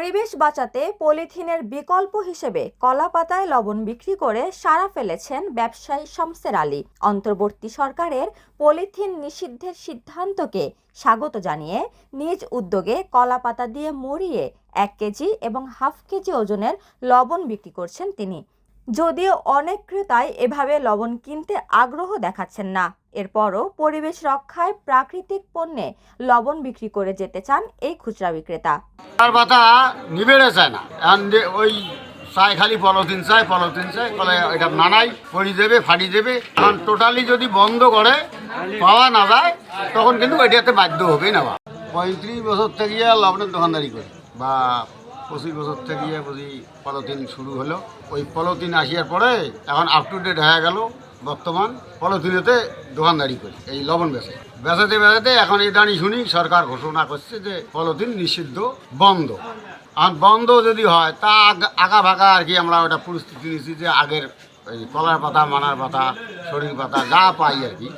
পরিবেশ বাঁচাতে পলিথিনের বিকল্প হিসেবে কলা পাতায় লবণ বিক্রি করে সাড়া ফেলেছেন ব্যবসায়ী শমসের আলী। অন্তর্বর্তী সরকারের পলিথিন নিষিদ্ধের সিদ্ধান্তকে স্বাগত জানিয়ে নিজ উদ্যোগে কলা পাতা দিয়ে মরিয়ে এক কেজি এবং হাফ কেজি ওজনের লবণ বিক্রি করছেন তিনি। যদিও অনেক ক্রেতাই এভাবে লবণ কিনতে আগ্রহ দেখাচ্ছেন না। এরপরও পরিবেশ রক্ষায় প্রাকৃতিক পণ্যে লবণ বিক্রি করে যেতে চান এই খুচরা বিক্রেতা। তার পাতা নিবেড়ে চায় না। ওই চায় খালি পলিথিন চায় পলিথিন চায় বলে এটা নানাই পড়ি দেবে, ফাড়ি দেবে। কারণ টোটালি যদি বন্ধ করে, পাওয়া না যায়, তখন কিন্তু এটাতে বাধ্য হবে নেওয়া পঁয়ত্রিশ বছর থেকে লবণের দোকানদারি করি। বা পঁচিশ বছর থেকে বুঝি পলিথিন শুরু হলো। ওই পলিথিন আসিয়ার পরে এখন আপ টু ডেট হয়ে গেল বর্তমান। পলিথিনেতে দোকানদারি করি, এই লবণ বেচে বেচাতে বেচাতে এখন এই দাঁড়ি শুনি, সরকার ঘোষণা করছে যে পলিথিন নিষিদ্ধ, বন্ধ। আর বন্ধ যদি হয়, তা আগ- ভাগা আর কি আমরা ওটা পরিস্থিতি নিচ্ছি যে আগের এই কলার পাতা, মানার পাতা শরীর পাতা, যা পাই আর কি,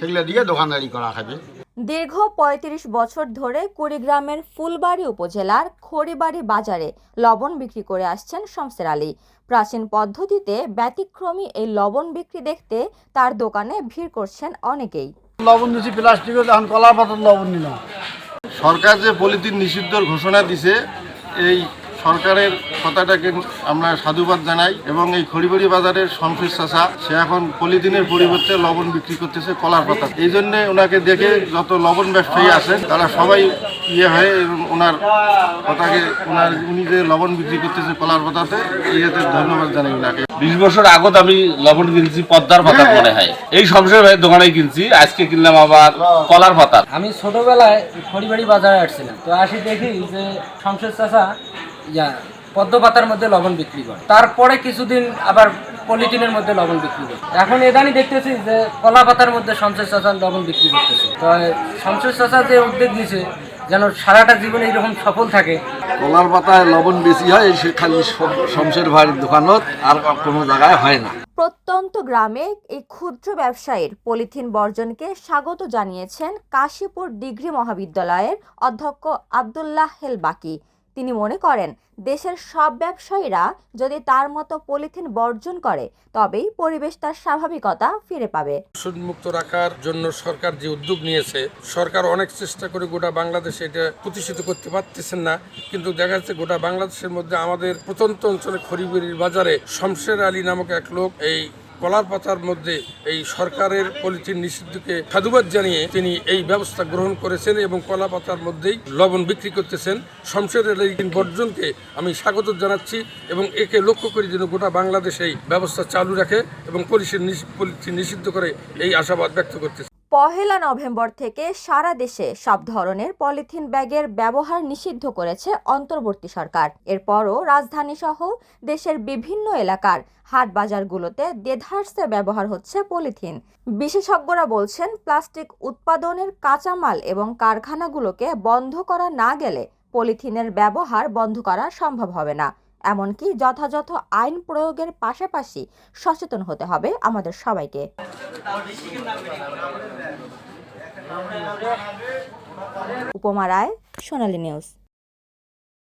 সেগুলো দিয়ে দোকানদারি করা খাবে দীর্ঘ ৩৫ বছর ধরে কুড়িগ্রামের ফুলবাড়ি উপজেলার খড়িবাড়ি বাজারে লবণ বিক্রি করে আসছেন শমসের আলী। প্রাচীন পদ্ধতিতে ব্যতিক্রমী এই লবণ বিক্রি দেখতে তার দোকানে ভিড় করছেন অনেকেই। লবণ দিচ্ছি এখন কলার পাতার লবণ নিলাম। সরকার যে পলিথিন নিষিদ্ধর ঘোষণা দিছে এই সরকারের কথাটাকে আমরা সাধুবাদ জানাই এবং এই খড়িবাড়ি বাজারের শমশের চাষা সে এখন পলিথিনের পরিবর্তে লবণ বিক্রি করতেছে কলার পাতা। এই জন্যে ওনাকে দেখে যত লবণ ব্যবসায়ী আছেন তারা সবাই ইয়ে হয়ে এবং ওনার কথাকে ওনার উনি যে লবণ বিক্রি করতেছে কলার পাতাতে ইয়েতে ধন্যবাদ জানাই ওনাকে বিশ বছর আগত আমি লবণ কিনছি পদ্মার পাতার মনে হয়। এই সংসার ভাই দোকানে কিনছি আজকে কিনলাম আবার কলার পাতার আমি ছোটবেলায় খড়িবাড়ি বাজারে আসছিলাম। তো আসি দেখি যে শমশের চাষা ইয়া পদ্ম পাতার মধ্যে লবণ বিক্রি করে। তারপরে কিছুদিন আবার পলিথিনের মধ্যে লবণ বিক্রি করে। এখন এদানি দেখতেছি যে কলা পাতার মধ্যে শমশের চাষা লবণ বিক্রি করতেছে। তো শমশের চাষা যে উদ্যোগ নিছে যেন সারাটা জীবনে এরকম সফল থাকে। কলার পাতায় লবণ বেশি হয় সে খালি শম- শমশের ভাইয়ের দোকানত আর কোনো জায়গায় হয় না। প্রত্যন্ত গ্রামে এই ক্ষুদ্র ব্যবসায়ীর পলিথিন বর্জনকে স্বাগত জানিয়েছেন কাশীপুর ডিগ্রি মহাবিদ্যালয়ের অধ্যক্ষ আবদুল্লাহ হেল বাকি তিনি মনে করেন, দেশের সব ব্যবসায়ীরা যদি তার মতো পলিথিন বর্জন করে, তবেই পরিবেশ তার স্বাভাবিকতা ফিরে পাবে। মুক্ত রাখার জন্য সরকার যে উদ্যোগ নিয়েছে, সরকার অনেক চেষ্টা করে গোটা বাংলাদেশে এটা প্রতিষ্ঠিত করতে পারতেছেন না। কিন্তু দেখা যাচ্ছে গোটা বাংলাদেশের মধ্যে আমাদের প্রত্যন্ত অঞ্চলে খড়িবাড়ির বাজারে শমশের আলী নামক এক লোক এই কলার পাতার মধ্যে এই সরকারের পলিথিন নিষিদ্ধকে সাধুবাদ জানিয়ে তিনি এই ব্যবস্থা গ্রহণ করেছেন এবং কলা পাতার মধ্যেই লবণ বিক্রি করতেছেন। শমশেরের এই বর্জনকে আমি স্বাগত জানাচ্ছি এবং একে লক্ষ্য করে যেন গোটা বাংলাদেশ এই ব্যবস্থা চালু রাখে এবং পলিথিন নিষিদ্ধ করে এই আশাবাদ ব্যক্ত করতেছে। পহেলা নভেম্বর থেকে সারা দেশে সব ধরনের পলিথিন ব্যাগের ব্যবহার নিষিদ্ধ করেছে অন্তর্বর্তী সরকার। এরপরও রাজধানী সহ দেশের বিভিন্ন এলাকার হাট বাজারগুলোতে দেধার্সে ব্যবহার হচ্ছে পলিথিন। বিশেষজ্ঞরা বলছেন, প্লাস্টিক উৎপাদনের কাঁচামাল এবং কারখানাগুলোকে বন্ধ করা না গেলে পলিথিনের ব্যবহার বন্ধ করা সম্ভব হবে না। এমনকি যথাযথ আইন প্রয়োগের পাশাপাশি সচেতন হতে হবে আমাদের সবাইকে। উপমা রায় সোনালী নিউজ।